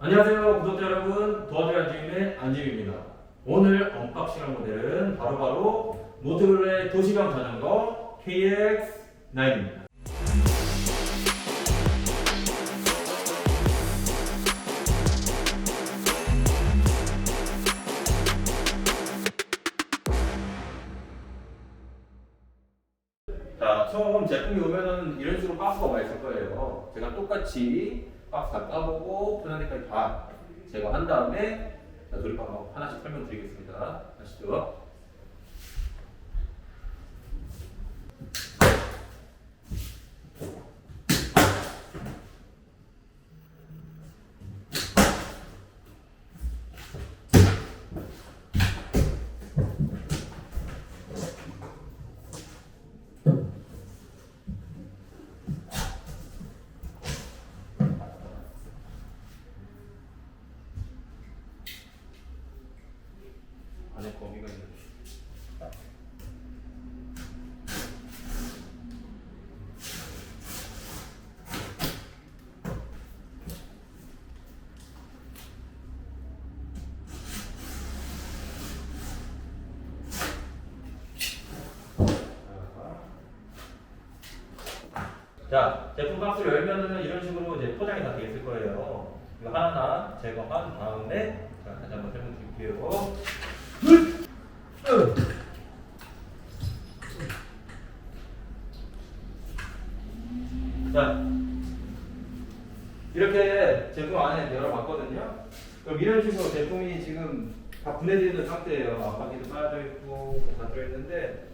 안녕하세요 구독자 여러분. 도와줘야 안주인의 안주입니다. 오늘 언박싱할 모델은 바로바로 모듈의 도시경 자전거 KX9입니다. 자 처음 제품이 오면은 이런 식으로 박스가 와 있을 거예요. 제가 똑같이 박스 다 까보고 데까지 다 제거한 다음에 자, 조립하고 하나씩 설명드리겠습니다. 아시죠? 안에 거미가 있는. 자, 제품 박스를 열면은 이런 식으로 이제 포장이 다 되어 있을 거예요. 이거 하나하나 제거한 다음에 자, 다시 한번 설명드릴게요. 자, 이렇게 제품 안에 열어봤거든요. 그럼 이런 식으로 제품이 지금 다 분해되어 있는 상태예요. 앞바퀴도 빠져 있고 다 들어있는데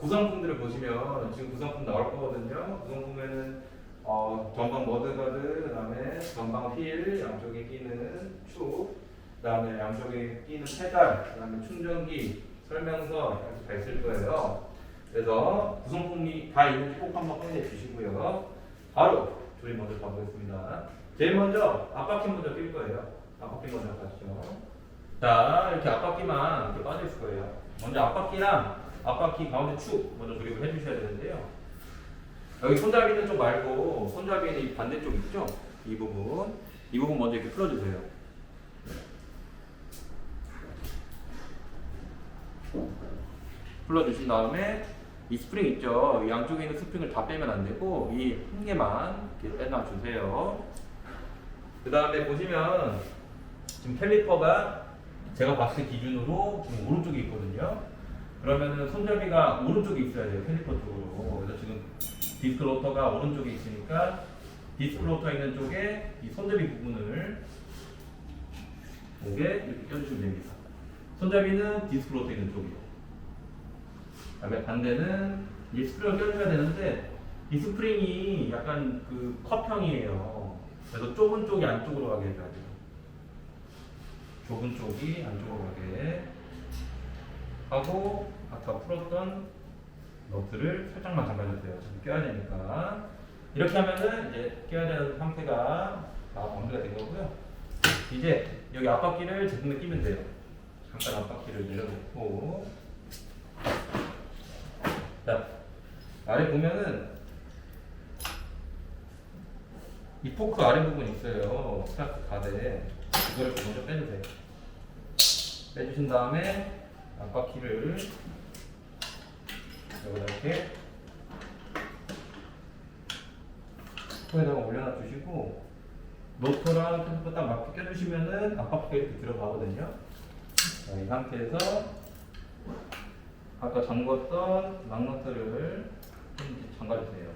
구성품들을 보시면 지금 구성품 나올 거거든요. 구성품에는 어, 전방 머드가드, 그다음에 전방 휠 양쪽에 끼는 축, 그다음에 양쪽에 끼는 페달, 그다음에 충전기, 설명서 이렇게 다 있을 거예요. 그래서 구성품이 다 있는지 꼭 한번 확인해 주시고요. 바로 조립 먼저 가보겠습니다. 제일 먼저 앞바퀴 먼저 낄 거예요. 앞바퀴 먼저 가시죠. 자, 이렇게 앞바퀴만 이렇게 빠져 있을 거예요. 먼저 앞바퀴랑 앞바퀴 가운데 축 먼저 조립을 해주셔야 되는데요. 여기 손잡이는 좀 말고 손잡이는 이 반대쪽 있죠? 이 부분 이 부분 먼저 이렇게 풀어주세요. 풀어주신 다음에 이 스프링 있죠? 이 양쪽에 있는 스프링을 다 빼면 안 되고 이 한 개만 이렇게 빼놔주세요. 그 다음에 보시면 지금 캘리퍼가 제가 봤을 때 기준으로 지금 오른쪽에 있거든요. 그러면은 손잡이가 오른쪽에 있어야 돼요. 캘리퍼 쪽으로. 그래서 지금 디스크 로터가 오른쪽에 있으니까 디스크 로터 있는 쪽에 이 손잡이 부분을 목에 이렇게 껴주시면 됩니다. 손잡이는 디스크 로터 있는 쪽이요. 그다음에 반대는 이 스프링을 껴줘야 되는데 이 스프링이 약간 그 컵형이에요. 그래서 좁은 쪽이 안쪽으로 가게 해줘야 돼요. 좁은 쪽이 안쪽으로 가게 하고 아까 풀었던 너트를 살짝만 잠가주세요. 껴야 되니까 이렇게 하면은 이제 껴야 되는 상태가 다 마무리가 된 거고요. 이제 여기 앞바퀴를 제품에 끼면 돼요. 잠깐 앞바퀴를 내려놓고 자 아래 보면은 이 포크 아래 부분 있어요. 스타트 가대 이거를 먼저 빼주세요. 빼주신 다음에 앞바퀴를 여기다 이렇게 코에다가 올려놔 주시고 노트랑 캔터딱 맞게 껴주시면은 앞바퀴가 이렇게 들어가거든요. 자, 이 상태에서 아까 잠궜던 막너트를 좀 잠가주세요.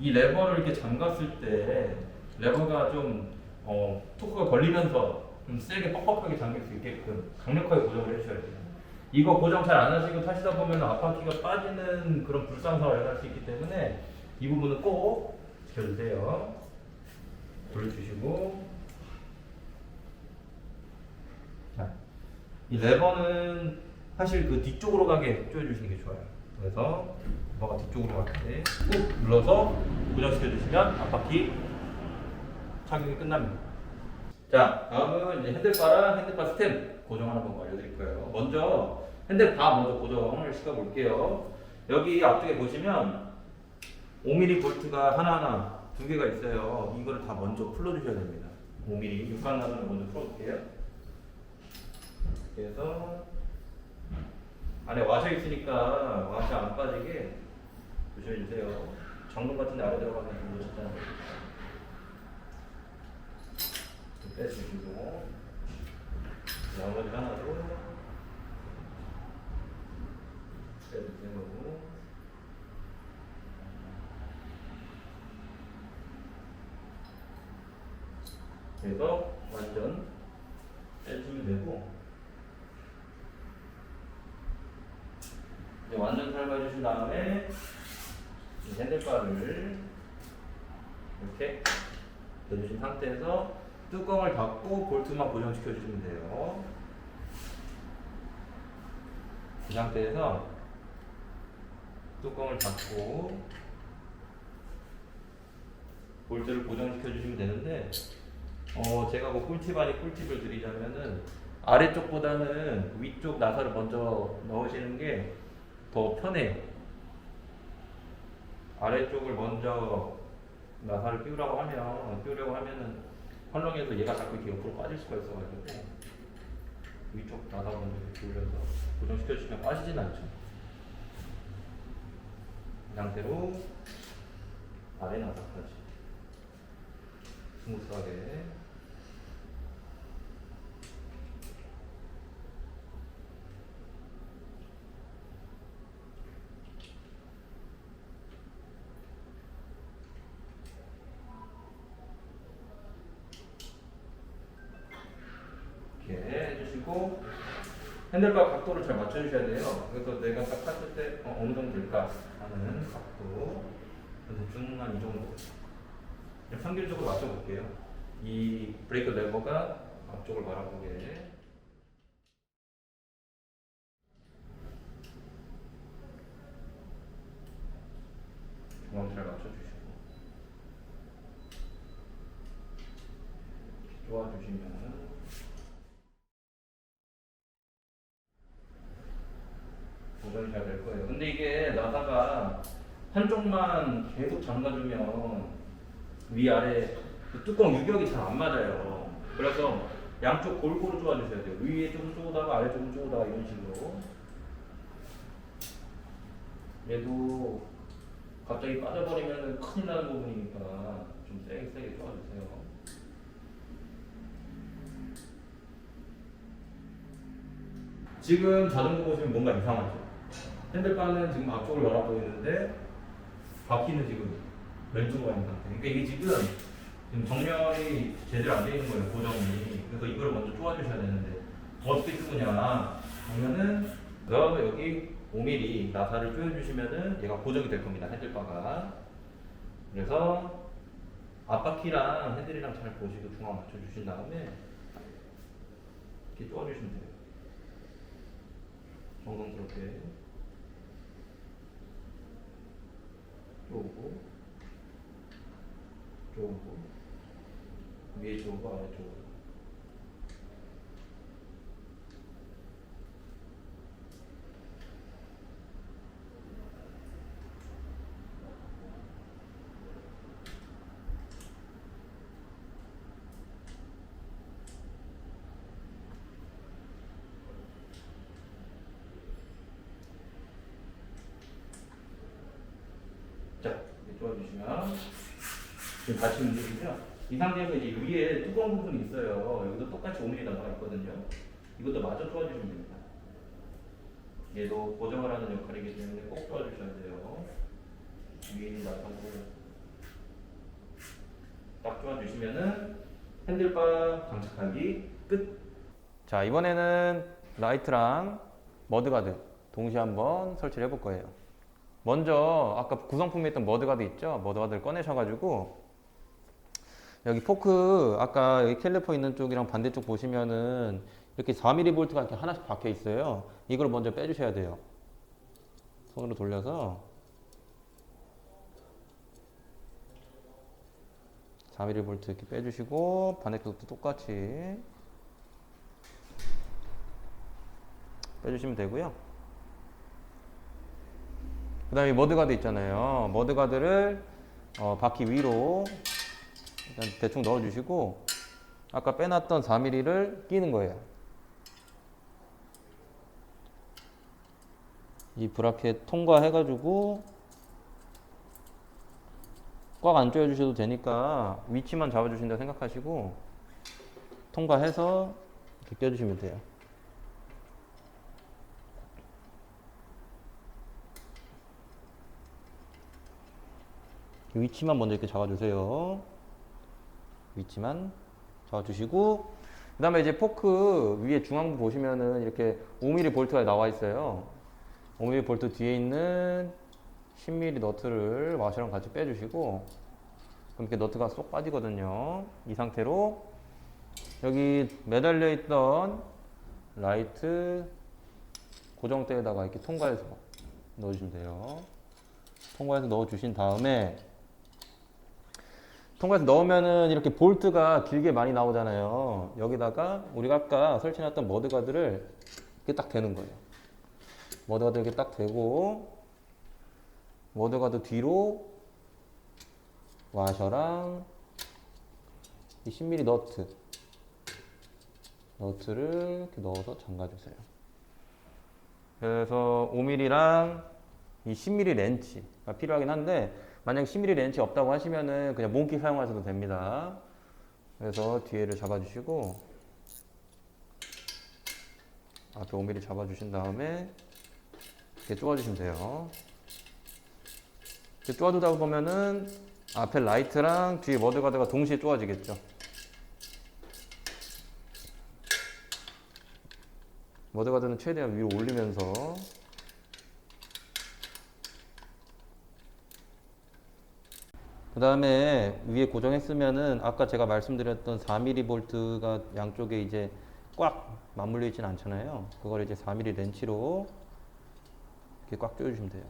이 레버를 이렇게 잠갔을 때 레버가 좀 어, 토크가 걸리면서 좀 세게 뻑뻑하게 잠길 수 있게끔 강력하게 고정을 해주셔야 돼요. 이거 고정 잘 안 하시고 타시다 보면 앞바퀴가 빠지는 그런 불상사가 일어날 수 있기 때문에 이 부분은 꼭 지켜주세요. 돌려주시고 자, 이 레버는 사실 그 뒤쪽으로 가게 조여주시는 게 좋아요. 그래서 레버가 뒤쪽으로 가게 꾹 눌러서 고정시켜 주시면 앞바퀴 착용이 끝납니다. 자, 다음은 이제 핸들바랑 핸들바 스템 고정하는 방법 알려드릴 거예요. 먼저 핸들바 먼저 고정을 시켜 볼게요. 여기 앞쪽에 보시면 5mm 볼트가 하나하나 두 개가 있어요. 이거를 다 먼저 풀어주셔야 됩니다. 5mm 육각나사를 먼저 풀어볼게요. 그래서 안에 와셔 있으니까 와셔 안 빠지게 조심해 주세요. 정문 같은 데 아래 들어가면 좀 놓쳤잖아요. 빼주시고 나머지 하나도 빼주세요. 그래서 완전 빼주면 되고 이제 완전 삶아 주신 다음에 이 핸들바를 이렇게 넣어주신 상태에서 뚜껑을 닫고 볼트만 고정시켜 주시면 돼요. 이 상태에서 뚜껑을 닫고 볼트를 고정시켜 주시면 되는데 어 제가 뭐 꿀팁 아니 꿀팁을 드리자면은 아래쪽보다는 위쪽 나사를 먼저 넣으시는 게 더 편해요. 아래쪽을 먼저 나사를 끼우라고 하면 끼우려고 하면은 헐렁해서 얘가 자꾸 이렇게 옆으로 빠질 수가 있어가지고 위쪽 나사 먼저 이렇게 올려서 고정시켜 주시면 빠지진 않죠. 이 상태로 아래 나사까지 스무스하게 해주시고 핸들바 각도를 잘 맞춰주셔야 돼요. 그래서 내가 딱 탔을 때 어, 어느 정도 될까 하는 각도. 그래서 중간 이 정도. 그냥 평균적으로 맞춰볼게요. 이 브레이크 레버가 앞쪽을 바라보게. 중앙 잘 맞춰주시고. 좋아주시면 고정이 잘 될 거예요. 근데 이게 나사가 한쪽만 계속 잠가주면 위아래 그 뚜껑 유격이 잘 안 맞아요. 그래서 양쪽 골고루 쪼아주셔야 돼요. 위에 좀 쪼다가 아래 좀 쪼다가 이런 식으로. 얘도 갑자기 빠져버리면 큰일 나는 부분이니까 좀 세게 세게 쪼아주세요. 지금 자전거 보시면 뭔가 이상하죠? 핸들바는 지금 앞쪽을 있는데 바퀴는 지금 왼쪽으로 있는 상태. 그러니까 이게 지금 지금 정렬이 제대로 안 되어 있는 거예요, 고정이. 그래서 이걸 먼저 쪼아주셔야 되는데 어떻게 쪼느냐 하면은 너 여기 5mm 나사를 조여주시면은 얘가 고정이 될 겁니다, 핸들바가. 그래서 앞바퀴랑 핸들이랑 잘 보시고 중앙 맞춰주신 다음에 이렇게 쪼아주시면 돼요. 정성스럽게 쪼고 쪼고 위에 쪼고 아래 쪼고 자, 이렇게 쪼아주시면 지금 같이 움직이죠? 이 상태에서 이제 위에 뚜껑 부분이 있어요. 여기도 똑같이 5mm 나가 있거든요. 이것도 마저 쪼아주시면 됩니다. 얘도 고정을 하는 역할이기 때문에 꼭 쪼아주셔야 돼요. 위에 있는 나사고 딱 쪼아주시면은 핸들바 장착하기 끝. 자 이번에는 라이트랑 머드가드 동시에 한번 설치를 해볼 거예요. 먼저 아까 구성품에 있던 머드가드 있죠? 머드가드를 꺼내셔가지고 여기 포크 아까 여기 캘리퍼 있는 쪽이랑 반대쪽 보시면은 이렇게 4mm 볼트가 이렇게 하나씩 박혀 있어요. 이걸 먼저 빼주셔야 돼요. 손으로 돌려서 4mm 볼트 이렇게 빼주시고 반대쪽도 똑같이 빼주시면 되고요. 그 다음에 머드가드 있잖아요. 머드가드를 어, 바퀴 위로 일단 대충 넣어주시고 아까 빼놨던 4mm를 끼는 거예요. 이 브라켓 통과해가지고 꽉 안 조여주셔도 되니까 위치만 잡아주신다 생각하시고 통과해서 이렇게 껴주시면 돼요. 위치만 먼저 이렇게 잡아주세요. 위치만 잡아주시고 그 다음에 이제 포크 위에 중앙부 보시면은 이렇게 5mm 볼트가 나와 있어요. 5mm 볼트 뒤에 있는 10mm 너트를 와셔랑 같이 빼주시고 그럼 이렇게 너트가 쏙 빠지거든요. 이 상태로 여기 매달려 있던 라이트 고정대에다가 이렇게 통과해서 넣어주시면 돼요. 통과해서 넣어주신 다음에 통과해서 넣으면은 이렇게 볼트가 길게 많이 나오잖아요. 여기다가 우리가 아까 설치해놨던 머드가드를 이렇게 딱 대는 거예요. 머드가드 이렇게 딱 대고 머드가드 뒤로 와셔랑 이 10mm 너트 너트를 이렇게 넣어서 잠가주세요. 그래서 5mm랑 이 10mm 렌치가 필요하긴 한데 만약 10mm 렌치 없다고 하시면은 그냥 몽키 사용하셔도 됩니다. 그래서 뒤에를 잡아주시고 앞에 5mm 잡아주신 다음에 이렇게 쪼아주시면 돼요. 이렇게 쪼아주다 보면은 앞에 라이트랑 뒤에 머드가드가 동시에 쪼아지겠죠. 머드가드는 최대한 위로 올리면서 그 다음에 위에 고정했으면은 아까 제가 말씀드렸던 4mm 볼트가 양쪽에 이제 꽉 맞물려 있지는 않잖아요. 그걸 이제 4mm 렌치로 이렇게 꽉 조여주시면 돼요.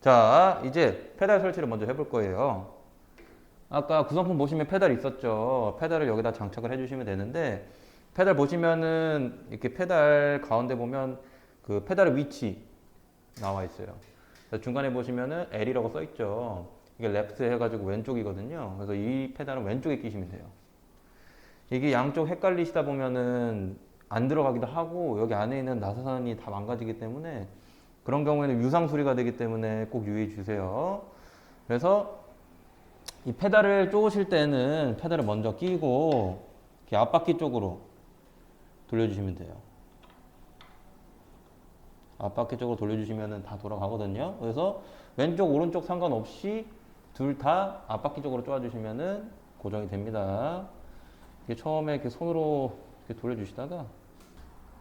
자, 이제 페달 설치를 먼저 해볼 거예요. 아까 구성품 보시면 페달 있었죠. 페달을 여기다 장착을 해주시면 되는데, 페달 보시면은 이렇게 페달 가운데 보면 그 페달의 위치 나와 있어요. 중간에 보시면은 L이라고 써 있죠. 이게 랩트 해가지고 왼쪽이거든요. 그래서 이 페달은 왼쪽에 끼시면 돼요. 이게 양쪽 헷갈리시다 보면은 안 들어가기도 하고 여기 안에 있는 나사선이 다 망가지기 때문에 그런 경우에는 유상 수리가 되기 때문에 꼭 유의해 주세요. 그래서 이 페달을 쪼으실 때는 페달을 먼저 끼고 이렇게 앞바퀴 쪽으로 돌려주시면 돼요. 앞바퀴 쪽으로 돌려주시면 다 돌아가거든요. 그래서 왼쪽 오른쪽 상관없이 둘 다 앞바퀴 쪽으로 쪼아주시면 고정이 됩니다. 이게 처음에 이렇게 손으로 이렇게 돌려주시다가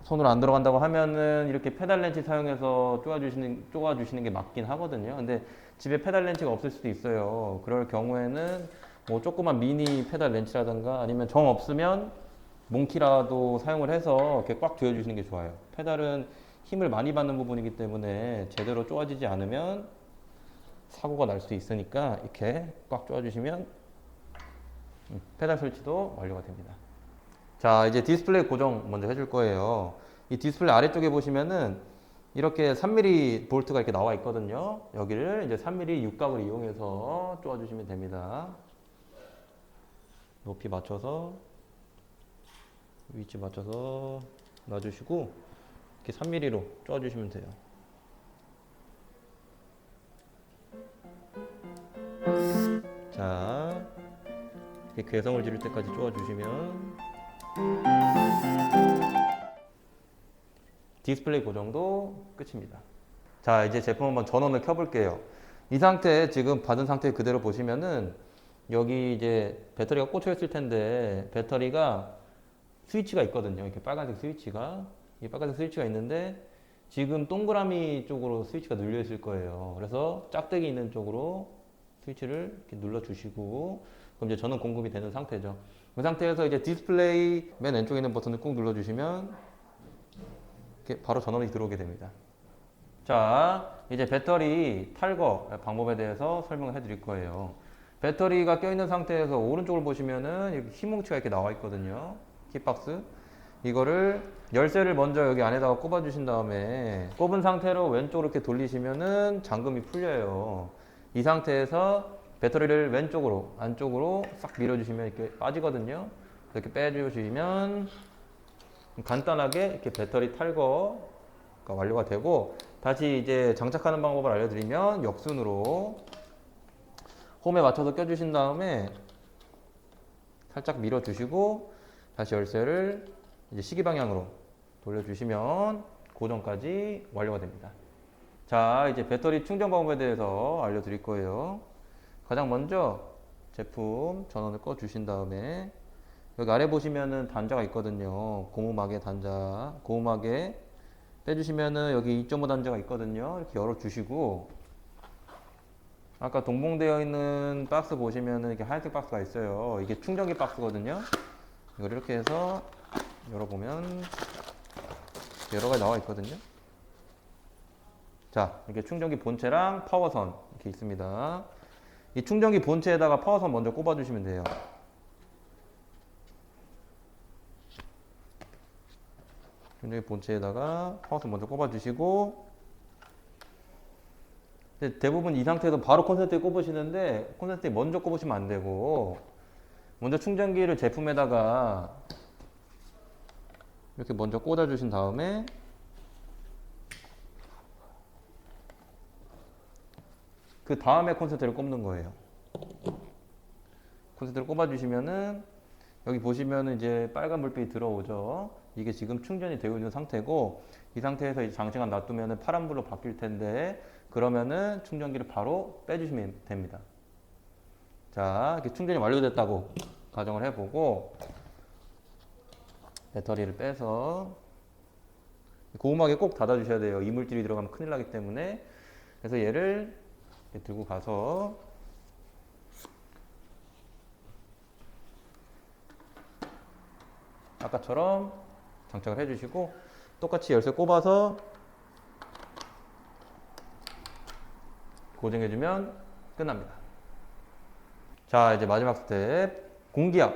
손으로 안 들어간다고 하면은 이렇게 페달 렌치 사용해서 쪼아주시는, 쪼아주시는 게 맞긴 하거든요. 근데 집에 페달 렌치가 없을 수도 있어요. 그럴 경우에는 뭐 조그만 미니 페달 렌치라든가 아니면 정 없으면 몽키라도 사용을 해서 이렇게 꽉 조여주시는 게 좋아요. 페달은 힘을 많이 받는 부분이기 때문에 제대로 쪼아지지 않으면 사고가 날 수 있으니까 이렇게 꽉 쪼아주시면 음, 페달 설치도 완료가 됩니다. 자, 이제 디스플레이 고정 먼저 해줄 거예요. 이 디스플레이 아래쪽에 보시면은 이렇게 3mm 볼트가 이렇게 나와 있거든요. 여기를 이제 3mm 육각을 이용해서 쪼아주시면 됩니다. 높이 맞춰서 위치 맞춰서 놔주시고 이렇게 3mm로 쪼아주시면 돼요. 자, 이렇게 괴성을 지를 때까지 쪼아주시면 디스플레이 고정도 끝입니다. 자, 이제 제품 한번 전원을 켜볼게요. 이 상태 지금 받은 상태 그대로 보시면은 여기 이제 배터리가 꽂혀 있을 텐데 배터리가 스위치가 있거든요. 이렇게 빨간색 스위치가 이 빨간색 스위치가 있는데 지금 동그라미 쪽으로 스위치가 눌려 있을 거예요. 그래서 짝대기 있는 쪽으로 스위치를 이렇게 눌러 주시고 그럼 이제 전원 공급이 되는 상태죠. 그 상태에서 이제 디스플레이 맨 왼쪽에 있는 버튼을 꾹 눌러 주시면 이렇게 바로 전원이 들어오게 됩니다. 자, 이제 배터리 탈거 방법에 대해서 설명을 해 드릴 거예요. 배터리가 껴있는 상태에서 오른쪽을 보시면은 이렇게 흰뭉치가 이렇게 나와 있거든요. 키박스 이거를 열쇠를 먼저 여기 안에다가 꼽아 주신 다음에 꼽은 상태로 왼쪽으로 이렇게 돌리시면은 잠금이 풀려요 이 상태에서 배터리를 왼쪽으로 안쪽으로 싹 밀어 주시면 이렇게 빠지거든요 이렇게 빼주시면 간단하게 이렇게 배터리 탈거가 완료가 되고 다시 이제 장착하는 방법을 알려드리면 역순으로 홈에 맞춰서 껴주신 다음에 살짝 밀어 주시고 다시 열쇠를 이제 시계 방향으로 돌려주시면 고정까지 완료가 됩니다. 자, 이제 배터리 충전 방법에 대해서 알려드릴 거예요. 가장 먼저 제품 전원을 꺼 주신 다음에 여기 아래 보시면은 단자가 있거든요. 고무막의 단자, 고무막에 빼주시면은 여기 2.5 단자가 있거든요. 이렇게 열어 주시고 아까 동봉되어 있는 박스 보시면은 이렇게 하얀색 박스가 있어요. 이게 충전기 박스거든요. 이걸 이렇게 해서 열어보면 여러 가지 나와 있거든요. 자, 이렇게 충전기 본체랑 파워선 이렇게 있습니다. 이 충전기 본체에다가 파워선 먼저 꼽아주시면 돼요. 충전기 본체에다가 파워선 먼저 꼽아주시고 대부분 이 상태에서 바로 콘센트에 꼽으시는데 콘센트에 먼저 꼽으시면 안 되고 먼저 충전기를 제품에다가 이렇게 먼저 꽂아 주신 다음에 그 다음에 콘센트를 꼽는 거예요. 콘센트를 꼽아 주시면은 여기 보시면은 이제 빨간 불빛이 들어오죠. 이게 지금 충전이 되고 있는 상태고 이 상태에서 이제 장시간 놔두면은 파란 불로 바뀔 텐데 그러면은 충전기를 바로 빼주시면 됩니다. 자, 이렇게 충전이 완료됐다고 가정을 해보고 배터리를 빼서 고음하게 꼭 닫아주셔야 돼요. 이물질이 들어가면 큰일 나기 때문에 그래서 얘를 들고 가서 아까처럼 장착을 해주시고 똑같이 열쇠 꼽아서 고정해주면 끝납니다. 자, 이제 마지막 스텝 공기압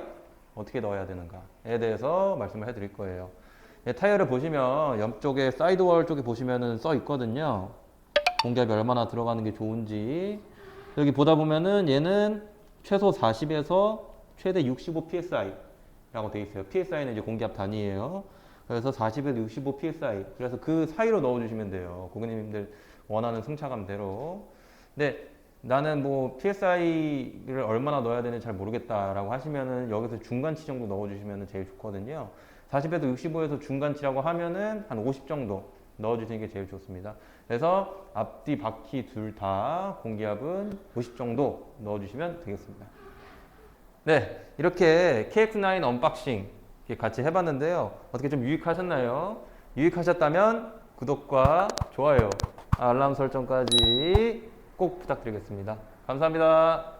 어떻게 넣어야 되는가에 대해서 말씀을 해드릴 거예요. 예, 타이어를 보시면 옆쪽에 사이드월 쪽에 보시면은 써 있거든요. 공기압이 얼마나 들어가는 게 좋은지 여기 보다 보면은 얘는 최소 40에서 최대 65 psi라고 되어 있어요. psi는 이제 공기압 단위예요. 그래서 40에서 65 psi. 그래서 그 사이로 넣어주시면 돼요. 고객님들 원하는 승차감대로. 근데 나는 뭐 PSI를 얼마나 넣어야 되는지 잘 모르겠다라고 하시면은 여기서 중간치 정도 넣어주시면 제일 좋거든요. 40에서 65에서 중간치라고 하면은 한 50 정도 넣어주시는 게 제일 좋습니다. 그래서 앞뒤 바퀴 둘 다 공기압은 50 정도 넣어주시면 되겠습니다. 네, 이렇게 KX9 언박싱 같이 해봤는데요. 어떻게 좀 유익하셨나요? 유익하셨다면 구독과 좋아요, 알람 설정까지 꼭 부탁드리겠습니다. 감사합니다.